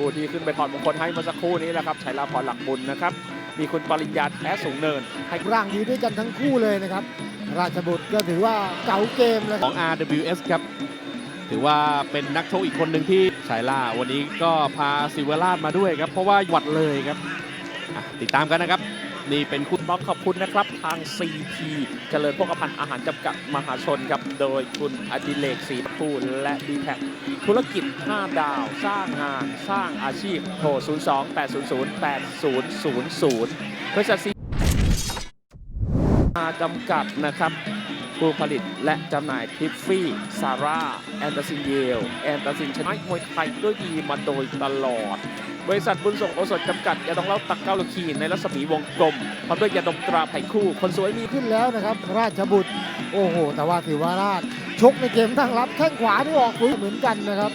ผู้ที่ขึ้นไปถอดมงคลให้เมื่อสักครู่นี้แหละครับชัยลาพรหลักบุญนะครับ มีคุณปริญญาแท้สูงเนินให้ร่างดีด้วยกันทั้งคู่เลยนะครับ ราชบุตรก็ถือว่าเก๋าเกมเลยของ RWS ครับถือว่าเป็นนักชกอีกคนหนึ่งที่ชายล่าวันนี้ก็พาซิวราชมาด้วยครับ เพราะว่าหวัดเลยครับอะติดตามกันนะครับ นี่เป็นคุณบล็อกขอบคุณนะครับ ทาง CP เจริญพกพันธ์อาหารจำกัดมหาชนครับ โดยคุณอดิเลกศรีภูลและดีแท็ธุรกิจ 5 ดาว สร้างงาน สร้างอาชีพโทร 02 800 8000 บริษัทซีมาจำกัดนะครับ ผู้ผลิตและจำหน่ายทิฟฟี่ ซาร่า แอนตาซินเยล แอนตาซินชนะมวยไทยด้วยดีมาโดยตลอด บริษัทบุญส่งโอสถจำกัดยาดองเล้าตักเก้าลูคีในรัศมีวงกลมพร้อมด้วยยาดมตราไผ่คู่ คนสวยมีขึ้นแล้วนะครับ ราชบุตร โอ้โห แต่ว่าถือว่าราช ชกในเกมตั้งรับแข้งขวาที่ออกฟื้นเหมือนกันนะครับ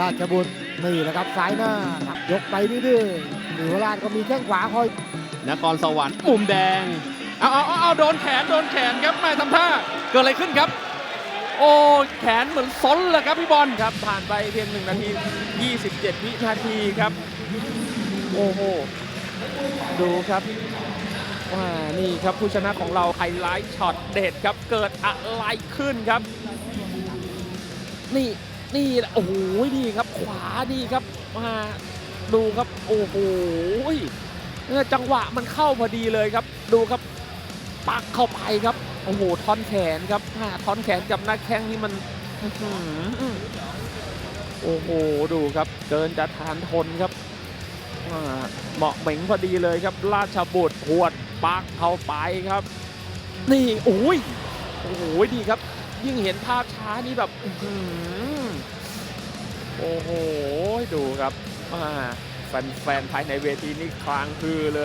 ราชบุตรนี่แหละครับซ้ายหน้าครับยกไปดื้อๆถือว่าราชก็มีแข้งขวาคอยนครสวรรค์มุมแดง เอาเอาเอาเอาโดนแขนโดนแขนครับไม่ทำท่าเกิดอะไรขึ้นครับ โอ้แขนเหมือนซนเลยครับพี่บอลครับผ่านไปเพียง 1 นาที 27 วินาทีครับ โอ้โห ดูครับว่านี่ครับผู้ชนะของเราไฮไลท์ช็อตเด็ดครับเกิดอะไรขึ้นครับ นี่นี่โอ้โหนี่ครับ ขวานี่ครับมาดูครับ โอ้โหเออจังหวะมันเข้าพอดีเลยครับ ดูครับ ปักเข้าไปครับ โอ้โหท่อนแขนครับท่อนแขนกับหน้าแข้งนี่มันโอ้โหดูครับเกินจะทานทนครับเหมาะเหม่งพอดีเลยครับ ราชบุตรหวดปักเข้าไปครับ นี่โอ้ยโอ้โหดีครับ ยิ่งเห็นภาพช้านี่แบบโอ้โหดูครับแฟนๆภายในเวทีนี่คลางคือเลย